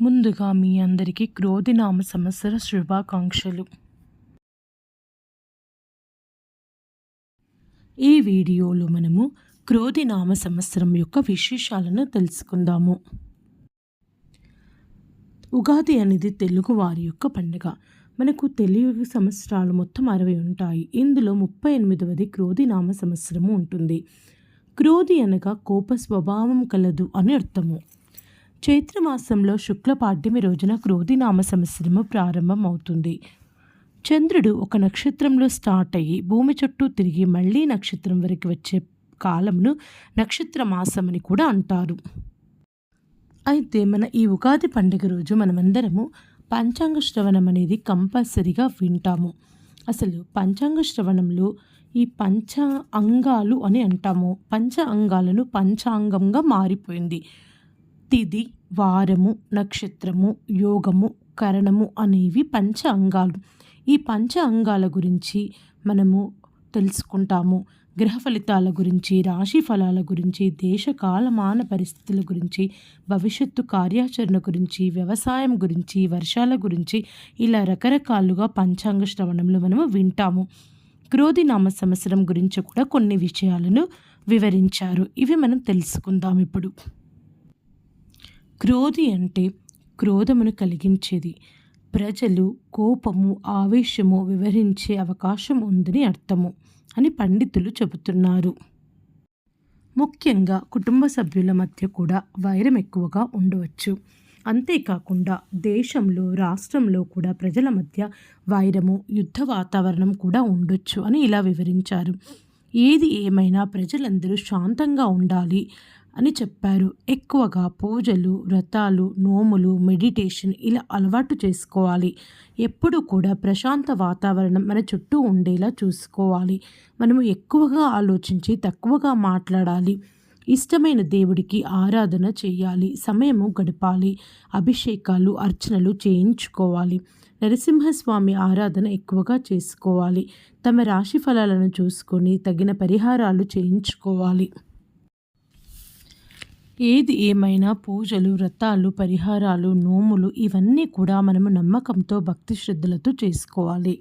ముందుగా మీ అందరికీ క్రోధినామ సంవత్సర శుభాకాంక్షలు. ఈ వీడియోలో మనము క్రోధినామ సంవత్సరం యొక్క విశేషాలను తెలుసుకుందాము. ఉగాది అనేది తెలుగు వారి యొక్క పండుగ. మనకు తెలుగు సంవత్సరాలు మొత్తం అరవై ఉంటాయి. ఇందులో ముప్పై ఎనిమిదవది క్రోధినామ సంవత్సరము ఉంటుంది. క్రోధి అనగా కోప స్వభావం కలదు అని అర్థము. చైత్రమాసంలో శుక్ల పాడ్యమి రోజున క్రోధినామ సంవత్సరము ప్రారంభమవుతుంది. చంద్రుడు ఒక నక్షత్రంలో స్టార్ట్ అయ్యి భూమి చుట్టూ తిరిగి మళ్ళీ నక్షత్రం వరకు వచ్చే కాలంను నక్షత్ర మాసం అని కూడా అంటారు. అయితే మన ఈ ఉగాది పండుగ రోజు మనమందరము పంచాంగ శ్రవణం అనేది కంపల్సరీగా వింటాము. అసలు పంచాంగ శ్రవణంలో ఈ పంచ అంగాలు అని అంటాము. పంచ అంగాలను పంచాంగంగా మారిపోయింది. తిది వారము నక్షత్రము యోగము కరణము అనేవి పంచ అంగాలు. ఈ పంచ అంగాల గురించి మనము తెలుసుకుంటాము. గ్రహ ఫలితాల గురించి రాశి ఫలాల గురించి దేశ కాలమాన పరిస్థితుల గురించి భవిష్యత్తు కార్యాచరణ గురించి వ్యవసాయం గురించి వర్షాల గురించి ఇలా రకరకాలుగా పంచాంగ శ్రవణంలో మనము వింటాము. క్రోధినామ సంవత్సరం గురించి కూడా కొన్ని విషయాలను వివరించారు. ఇవి మనం తెలుసుకుందాం ఇప్పుడు. క్రోధి అంటే క్రోధమును కలిగించేది. ప్రజలు కోపము ఆవేశము వివరించే అవకాశం ఉందని అర్థము అని పండితులు చెబుతున్నారు. ముఖ్యంగా కుటుంబ సభ్యుల మధ్య కూడా వైరం ఎక్కువగా ఉండవచ్చు. అంతేకాకుండా దేశంలో రాష్ట్రంలో కూడా ప్రజల మధ్య వైరము యుద్ధ వాతావరణం కూడా ఉండొచ్చు అని ఇలా వివరించారు. ఏది ఏమైనా ప్రజలందరూ శాంతంగా ఉండాలి అని చెప్పారు. ఎక్కువగా పూజలు వ్రతాలు నోములు మెడిటేషన్ ఇలా అలవాటు చేసుకోవాలి. ఎప్పుడు కూడా ప్రశాంత వాతావరణం మన చుట్టూ ఉండేలా చూసుకోవాలి. మనము ఎక్కువగా ఆలోచించి తక్కువగా మాట్లాడాలి. ఇష్టమైన దేవుడికి ఆరాధన చేయాలి. సమయము గడపాలి. అభిషేకాలు అర్చనలు చేయించుకోవాలి. నరసింహస్వామి ఆరాధన ఎక్కువగా చేసుకోవాలి. తమ రాశి ఫలాలను చూసుకొని తగిన పరిహారాలు చేయించుకోవాలి. ఏది ఏమైనా పూజలు వ్రతాలు పరిహారాలు నోములు ఇవన్నీ కూడా మనము నమ్మకంతో భక్తి శ్రద్ధలతో చేసుకోవాలి.